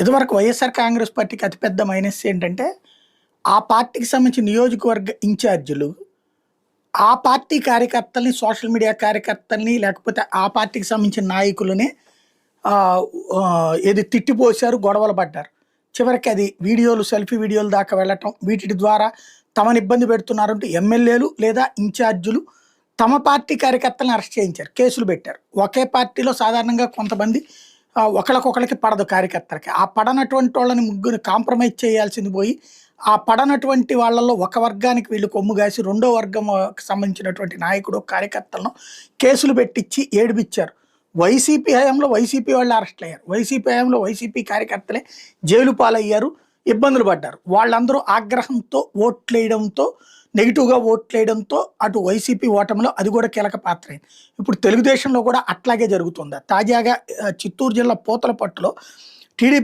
ఇదివరకు వైఎస్ఆర్ కాంగ్రెస్ పార్టీకి అతిపెద్ద మైనస్ ఏంటంటే ఆ పార్టీకి సంబంధించిన నియోజకవర్గ ఇన్ఛార్జీలు ఆ పార్టీ కార్యకర్తల్ని సోషల్ మీడియా కార్యకర్తల్ని లేకపోతే ఆ పార్టీకి సంబంధించిన నాయకులని ఏది తిట్టిపోశారు గొడవలు పడ్డారు. చివరికి అది వీడియోలు సెల్ఫీ వీడియోలు దాకా వెళ్ళటం వీటి ద్వారా తమను ఇబ్బంది పెడుతున్నారంటూ ఎమ్మెల్యేలు లేదా ఇన్ఛార్జీలు తమ పార్టీ కార్యకర్తలను అరెస్ట్ చేయించారు కేసులు పెట్టారు. ఒకే పార్టీలో సాధారణంగా కొంతమంది ఒకరికొకరికి పడదు కార్యకర్తలకి. ఆ పడనటువంటి వాళ్ళని ముగ్గురు కాంప్రమైజ్ చేయాల్సింది పోయి ఆ పడనటువంటి వాళ్ళల్లో ఒక వర్గానికి వీళ్ళు కొమ్ము కాసి రెండో వర్గం సంబంధించినటువంటి నాయకుడు కార్యకర్తలను కేసులు పెట్టించి ఏడిపించారు వైసీపీ హయాంలో వైసీపీ వాళ్ళు అరెస్ట్ అయ్యారు. వైసీపీ హయాంలో వైసీపీ కార్యకర్తలే జైలు పాలయ్యారు. ఇబ్బందులు పడ్డారు. వాళ్ళందరూ ఆగ్రహంతో ఓట్లేయడంతో నెగిటివ్గా ఓట్లేయడంతో అటు వైసీపీ ఓటమిలో అది కూడా కీలక పాత్ర అయింది. ఇప్పుడు తెలుగుదేశంలో కూడా అట్లాగే జరుగుతుంది. తాజాగా చిత్తూరు జిల్లా పూతలపట్టులో టీడీపీ